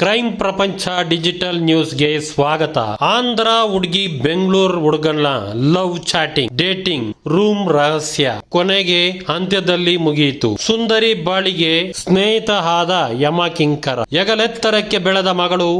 Crime ಪ್ರಪಂಚ digital ನ್ಯೂಸ್ಗೆ ಸ್ವಾಗತ. ಆಂಧ್ರ ಹುಡುಗಿ ಬೆಂಗಳೂರು ಹುಡುಗನ ಲವ್ ಚಾಟಿಂಗ್, ಡೇಟಿಂಗ್ ರೂಮ್ ರಹಸ್ಯ ಕೊನೆಗೆ ಅಂತ್ಯದಲ್ಲಿ ಮುಗಿಯಿತು. ಸುಂದರಿ ಬಾಳಿಗೆ ಸ್ನೇಹಿತ ಆದ ಯಮಕಿಂಕರ ಹೆಗಲೆತ್ತರಕ್ಕೆ ಬೆಳೆದ ಮಗಳು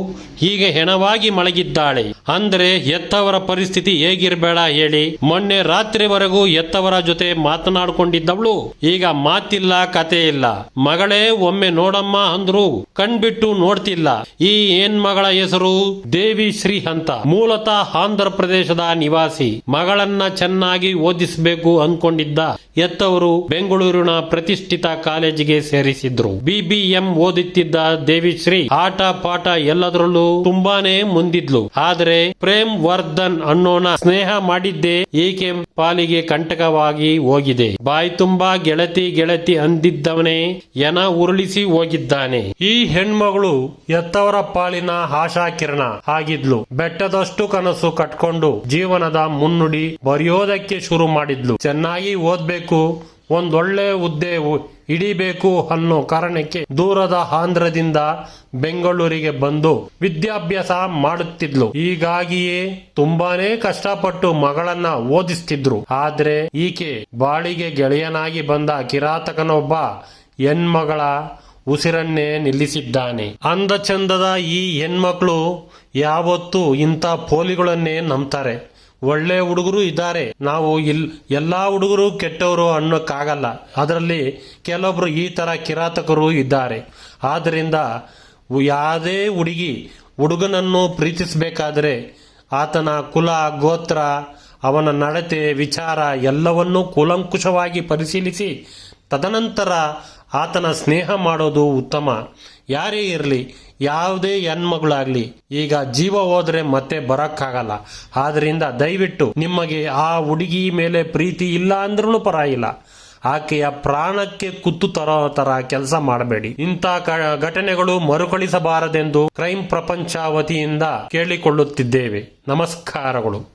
ಹೀಗೆ ಹೆಣವಾಗಿ ಮಲಗಿದ್ದಾಳೆ. ಅಂದ್ರೆ ಎತ್ತವರ ಪರಿಸ್ಥಿತಿ ಹೇಗಿರ್ಬೇಡ ಹೇಳಿ ಮೊನ್ನೆ ರಾತ್ರಿವರೆಗೂ ಎತ್ತವರ ಜೊತೆ ಮಾತನಾಡಿಕೊಂಡಿದ್ದವಳು. ಈಗ ಮಾತಿಲ್ಲ ಕತೆ ಇಲ್ಲ ಮಗಳೇ ಒಮ್ಮೆ ನೋಡಮ್ಮ ಅಂದ್ರು ಕಣ್ಬಿಟ್ಟು ನೋಡ್ತಿಲ್ಲ. ಈ ಏನ್ ಮಗಳ ಹೆಸರು ದೇವಿ ಶ್ರೀ ಅಂತ ಮೂಲತಃ ಆಂಧ್ರ ಪ್ರದೇಶದ ನಿವಾಸಿ. ಮಗಳನ್ನ ಚೆನ್ನಾಗಿ ಓದಿಸಬೇಕು ಅನ್ಕೊಂಡಿದ್ದ ಎತ್ತವರು ಬೆಂಗಳೂರಿನ ಪ್ರತಿಷ್ಠಿತ ಕಾಲೇಜಿಗೆ ಸೇರಿಸಿದ್ರು. ಬಿಬಿಎಂ ಓದುತ್ತಿದ್ದ ದೇವಿಶ್ರೀ ಆಟ ಪಾಠ ಎಲ್ಲದರಲ್ಲೂ ತುಂಬಾನೇ ಮುಂದಿದ್ಲು. ಆದ್ರೆ ಪ್ರೇಮ್ ವರ್ಧನ್ ಅನ್ನೋನ ಸ್ನೇಹ ಮಾಡಿದ್ದೇ ಏಕೆ ಪಾಲಿಗೆ ಕಂಟಕವಾಗಿ ಹೋಗಿದೆ. ಬಾಯಿ ತುಂಬಾ ಗೆಳತಿ ಗೆಳತಿ ಅಂದಿದ್ದವನೇ ಎನ ಉರುಳಿಸಿ ಹೋಗಿದ್ದಾನೆ. ಈ ಹೆಣ್ಮಗಳು ಎತ್ತವರ ಪಾಲಿನ ಆಶಾ ಕಿರಣ ಆಗಿದ್ಲು. ಬೆಟ್ಟದಷ್ಟು ಕನಸು ಕಟ್ಕೊಂಡು ಜೀವನದ ಮುನ್ನುಡಿ ಬರೆಯೋದಕ್ಕೆ ಶುರು ಮಾಡಿದ್ಲು. ಚೆನ್ನಾಗಿ ಓದ್ಬೇಕು ಒಂದೊಳ್ಳೆ ಹುದ್ದೆ ಇಡಿಬೇಕು ಅನ್ನೋ ಕಾರಣಕ್ಕೆ ದೂರದ ಆಂಧ್ರದಿಂದ ಬೆಂಗಳೂರಿಗೆ ಬಂದು ವಿದ್ಯಾಭ್ಯಾಸ ಮಾಡುತ್ತಿದ್ಲು. ಹೀಗಾಗಿಯೇ ತುಂಬಾನೇ ಕಷ್ಟಪಟ್ಟು ಮಗಳನ್ನ ಓದಿಸ್ತಿದ್ರು. ಆದ್ರೆ ಈಕೆ ಬಾಳಿಗೆ ಗೆಳೆಯನಾಗಿ ಬಂದ ಕಿರಾತಕನೊಬ್ಬ ಹೆಣ್ಮಗಳ ಉಸಿರನ್ನೇ ನಿಲ್ಲಿಸಿದ್ದಾನೆ. ಅಂದ ಚಂದದ ಈ ಹೆಣ್ಮಕ್ಳು ಯಾವತ್ತೂ ಇಂಥ ಪೋಲಿಗಳನ್ನೇ ನಂಬ್ತಾರೆ. ಒಳ್ಳೆ ಹುಡುಗರು ಇದ್ದಾರೆ. ನಾವು ಇಲ್ ಎಲ್ಲಾ ಹುಡುಗರು ಕೆಟ್ಟವರು ಅನ್ನೋಕ್ಕಾಗಲ್ಲ. ಅದರಲ್ಲಿ ಕೆಲವೊಬ್ರು ಈ ತರ ಕಿರಾತಕರು ಇದ್ದಾರೆ. ಆದ್ದರಿಂದ ಯಾವುದೇ ಹುಡುಗಿ ಹುಡುಗನನ್ನು ಪ್ರೀತಿಸಬೇಕಾದ್ರೆ ಆತನ ಕುಲ, ಗೋತ್ರ, ಅವನ ನಡತೆ, ವಿಚಾರ ಎಲ್ಲವನ್ನೂ ಕೂಲಂಕುಷವಾಗಿ ಪರಿಶೀಲಿಸಿ ತದನಂತರ ಆತನ ಸ್ನೇಹ ಮಾಡೋದು ಉತ್ತಮ. ಯಾರೇ ಇರಲಿ, ಯಾವುದೇ ಹೆಣ್ಮಗಳಾಗಲಿ, ಈಗ ಜೀವ ಹೋದ್ರೆ ಮತ್ತೆ ಬರಕ್ಕಾಗಲ್ಲ. ಆದ್ರಿಂದ ದಯವಿಟ್ಟು ನಿಮಗೆ ಆ ಹುಡುಗಿ ಮೇಲೆ ಪ್ರೀತಿ ಇಲ್ಲ ಅಂದ್ರೂ ಪರವಾಗಿಲ್ಲ. ಆಕೆಯ ಪ್ರಾಣಕ್ಕೆ ಕುತ್ತು ತರೋ ತರ ಕೆಲಸ ಮಾಡಬೇಡಿ. ಇಂಥ ಘಟನೆಗಳು ಮರುಕಳಿಸಬಾರದೆಂದು ಕ್ರೈಮ್ ಪ್ರಪಂಚ ವತಿಯಿಂದ ಕೇಳಿಕೊಳ್ಳುತ್ತಿದ್ದೇವೆ. ನಮಸ್ಕಾರಗಳು.